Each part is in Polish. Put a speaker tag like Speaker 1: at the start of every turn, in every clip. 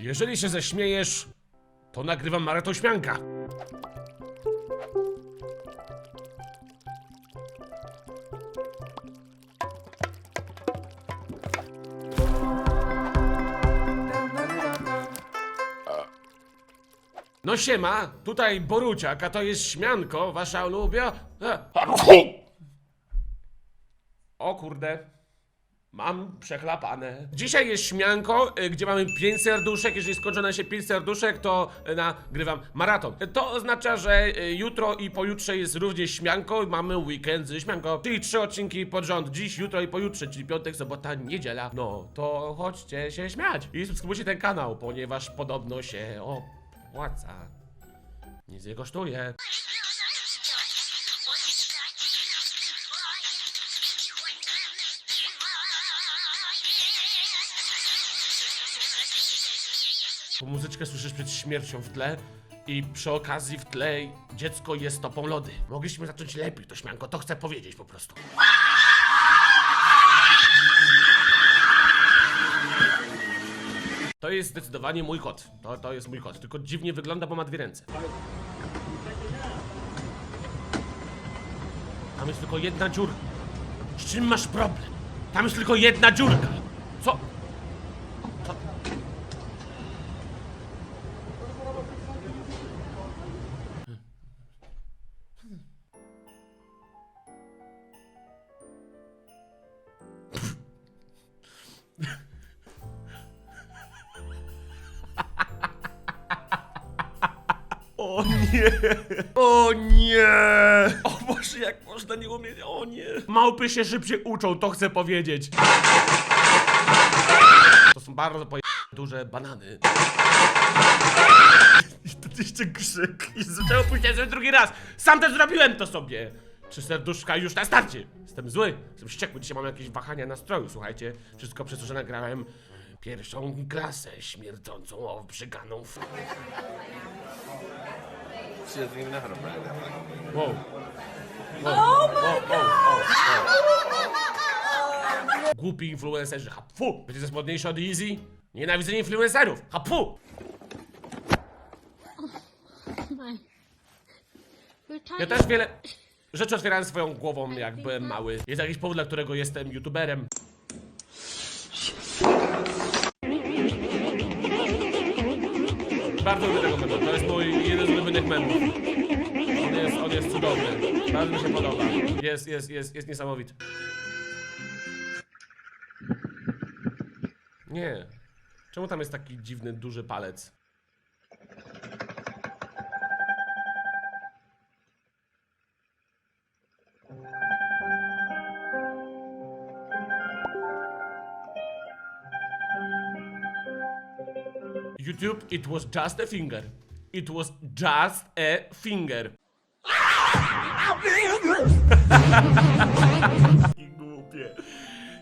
Speaker 1: Jeżeli się ześmiejesz, to nagrywam maraton śmianka. No siema, tutaj Boruciak, a to jest śmianko, wasza ulubia... E. O kurde. Mam przechlapane. Dzisiaj jest śmianko, y, gdzie mamy 5 serduszek. Jeżeli skończy nam się 5 serduszek, to y, nagrywam maraton. To oznacza, że y, jutro i pojutrze jest również śmianko i mamy weekend ze śmianko. Czyli trzy odcinki pod rząd. Dziś, jutro i pojutrze, czyli piątek, sobota, niedziela. No, to chodźcie się śmiać. I subskrybujcie ten kanał, ponieważ podobno się opłaca. Nic nie kosztuje. Bo muzyczkę słyszysz przed śmiercią w tle i przy okazji w tle dziecko jest topą lody. Mogliśmy zacząć lepiej, to śmianko, to chcę powiedzieć po prostu. To jest zdecydowanie mój kot. To, to jest mój kot. Tylko dziwnie wygląda, bo ma dwie ręce. Tam jest tylko jedna dziurka. Z czym masz problem? Tam jest tylko jedna dziurka. O nie! O nie! O Boże, jak można nie umieć? O nie! Małpy się szybciej uczą, to chcę powiedzieć. To są bardzo poje... duże banany. I to jeszcze krzyk. I zaczęło pójść sobie drugi raz. Sam też zrobiłem to sobie. Trzy serduszka już na starcie. Jestem zły. Jestem wściekły. Dzisiaj mam jakieś wahania nastroju. Słuchajcie, wszystko przez to, że nagrałem pierwszą klasę śmierdzącą obrzyganą f...
Speaker 2: She doesn't even know how to brag that way.
Speaker 1: Wow. Wow. Oh my god! Głupi influencerzy, hapu! Co jest modniejsze od Easy? Nienawidzenie influencerów, hapu!
Speaker 3: You're
Speaker 1: Ja też wiele rzeczy otwierałem swoją głową, jak byłem mały. Jest jakiś powód, dla którego jestem youtuberem. Bardzo lubię tego memu, to jest mój ulubionych memów. On jest, on jest cudowny, bardzo mi się podoba. Jest, jest, jest, jest niesamowity. Nie. Czemu tam jest taki dziwny, duży palec? YouTube, it was just a finger. It was just a finger. Jakie głupie.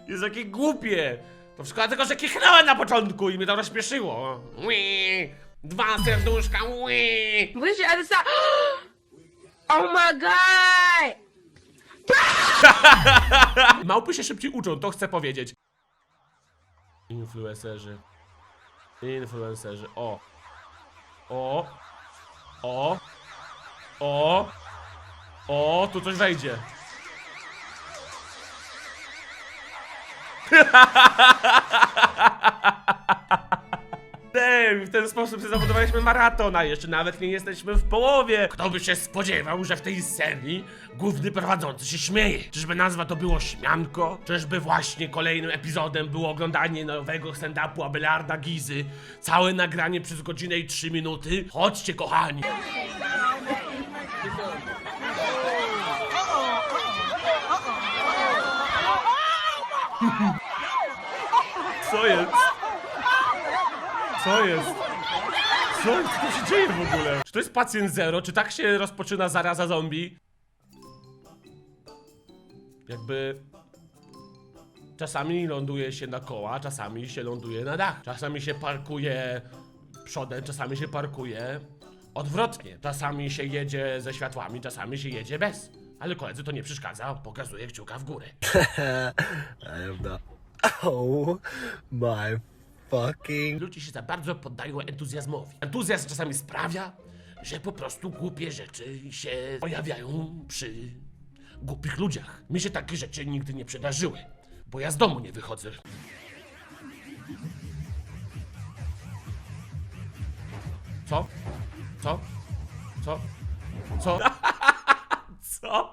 Speaker 1: Jest takie głupie. To wszystko dlatego, że kichnąłem na początku i mnie to rozśmieszyło. Ui, Dwa serduszka, ui.
Speaker 4: Other side? oh my god!
Speaker 1: Małpy się szybciej uczą, to chcę powiedzieć. Influencerzy. Influencerzy. O. O. O. O. O, tu coś wejdzie. Damn, w ten sposób sobie zabudowaliśmy maraton, a jeszcze nawet nie jesteśmy w połowie. Kto by się spodziewał, że w tej serii główny prowadzący się śmieje? Czyżby nazwa to było śmianko? Czyżby właśnie kolejnym epizodem było oglądanie nowego stand-upu Abelarda Gizy? Całe nagranie przez godzinę i trzy minuty? Chodźcie, kochani! Co jest? Co jest? Co? Co się dzieje w ogóle? Czy to jest pacjent zero? Czy tak się rozpoczyna zaraza zombie? Jakby... Czasami ląduje się na koła, czasami się ląduje na dach. Czasami się parkuje przodem, czasami się parkuje odwrotnie. Czasami się jedzie ze światłami, czasami się jedzie bez. Ale koledzy to nie przeszkadza, pokazuje kciuka w górę.
Speaker 2: I am. Oh my fucking?
Speaker 1: Ludzie się za bardzo poddają entuzjazmowi. Entuzjazm czasami sprawia, że po prostu głupie rzeczy się pojawiają przy głupich ludziach. Mi się takie rzeczy nigdy nie przydarzyły, bo ja z domu nie wychodzę. Co? Co? Co? Co? Co?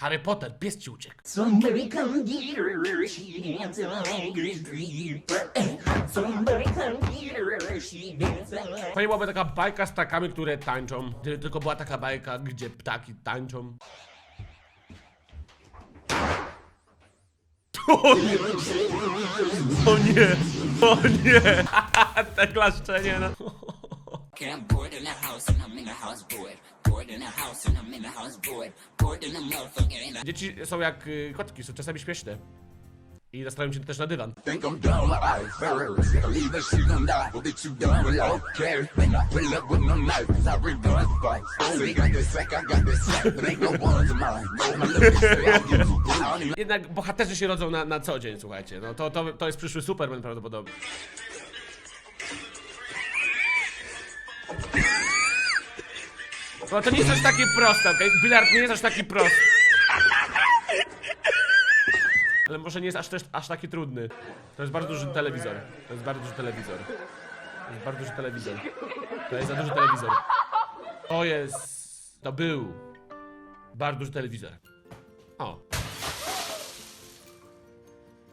Speaker 1: Harry Potter, pies ci uciekł.
Speaker 5: Somebody come she dance. Somebody come dance
Speaker 1: Fajnie byłaby taka bajka z ptakami, które tańczą. Gdyby tylko była taka bajka, gdzie ptaki tańczą. O nie! O nie! O nie! Te klaszczenie, no.
Speaker 5: I'm bored in the house and I'm in the house bored. Bored in the house and I'm in the house bored. Bored in the motherfucker in the
Speaker 1: Dzieci są jak y, kotki, są czasami śmieszne. I nastawiają się też na dywan.
Speaker 6: Think I'm done like ice first. Leave that shit on die. Well, bitch, you done with all care. When I pull up with no knife, I read the advice. Oh, they got this sack, I got this sack, but ain't no ones of mine. Roll my lips, say I get too blue. I don't even
Speaker 1: Jednak bohaterzy się rodzą na, na co dzień, słuchajcie. No to, to, to jest przyszły Superman prawdopodobnie. No to nie jest aż takie proste, okej? Bilard nie jest aż taki prosty. Ale może nie jest aż, też, aż taki trudny. To jest bardzo duży telewizor. To jest bardzo duży telewizor. To jest bardzo duży telewizor. To jest za duży telewizor. To jest... To był... Bardzo duży telewizor. O.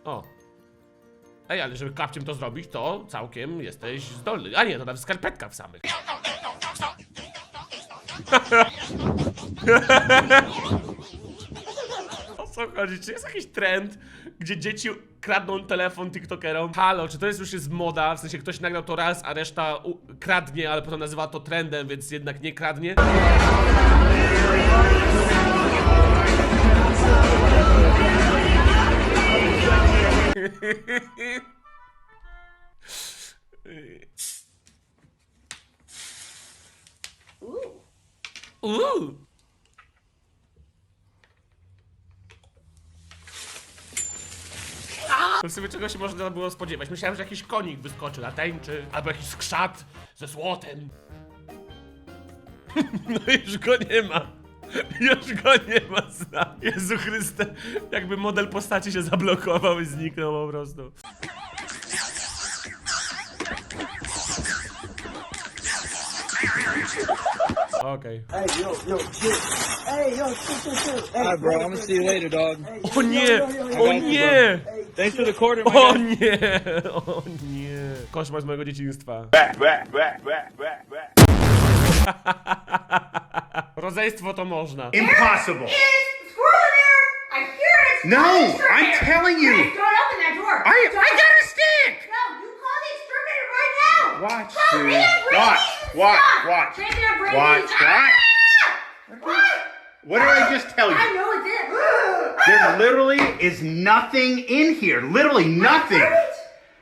Speaker 1: O. Ej, ale żeby kapciem to zrobić, to całkiem jesteś zdolny. A nie, to nawet skarpetka w samych. O co chodzi? Czy jest jakiś trend, gdzie dzieci kradną telefon tiktokerom? Halo, czy to jest już jest moda? W sensie ktoś nagrał to raz, a reszta kradnie, ale potem nazywa to trendem, więc jednak nie kradnie? Uuu. To w sobie czego się można było spodziewać. Myślałem, że jakiś konik wyskoczy na tęczy, albo jakiś skrzat ze złotem. No już go nie ma. Już go nie ma zna. Jezu Chryste, jakby model postaci się zablokował i zniknął po prostu. Okej.
Speaker 7: Alright, bro. I'm gonna see you later, dog.
Speaker 1: O nie! O nie!
Speaker 7: Thanks for the quarter, my
Speaker 1: O
Speaker 7: guy.
Speaker 1: nie! O nie! Koszmar z mojego dzieciństwa. Rodzeństwo to można.
Speaker 8: Impossible.
Speaker 9: squirrel in there! I hear it!
Speaker 8: No. I'm telling you.
Speaker 9: Hey, throw it open that door.
Speaker 8: I I got
Speaker 9: open.
Speaker 8: a stick.
Speaker 9: No, you call the exterminator right now!
Speaker 8: Watch,
Speaker 9: Call
Speaker 8: dude.
Speaker 9: Rita Brady
Speaker 8: Watch,
Speaker 9: and
Speaker 8: watch,
Speaker 9: stuff.
Speaker 8: watch.
Speaker 9: Taking up Brady's-
Speaker 8: Watch,
Speaker 9: Ah!
Speaker 8: watch.
Speaker 9: What?
Speaker 8: What did I just tell
Speaker 9: I
Speaker 8: you?
Speaker 9: know it's in.
Speaker 8: There literally is nothing in here. Literally nothing.
Speaker 9: Heard it?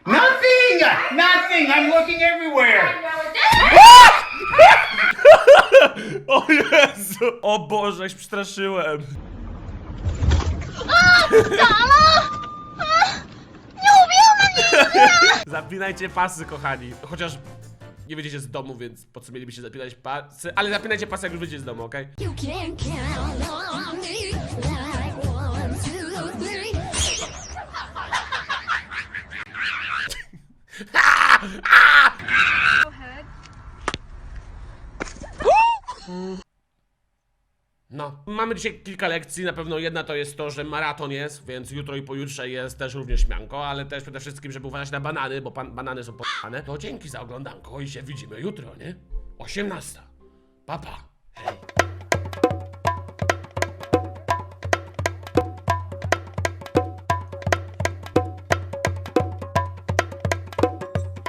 Speaker 8: Nothing. Nothing. I'm looking
Speaker 9: I
Speaker 8: everywhere.
Speaker 9: know it's in.
Speaker 1: O Jezu! O Boże, jak się przestraszyłem. Zapinajcie pasy, kochani. Chociaż nie wyjdziecie z domu, więc po co mielibyście zapinać pasy? Ale zapinajcie pasy, jak już wyjdziecie z domu, okej?
Speaker 3: You
Speaker 1: No, mamy dzisiaj kilka lekcji, na pewno jedna to jest to, że maraton jest, więc jutro i pojutrze jest też również śmianko, ale też przede wszystkim, żeby uważać na banany, bo pan, banany są p***ane. To dzięki za oglądanko i się widzimy jutro, nie? 18. Papa. Pa. Hej.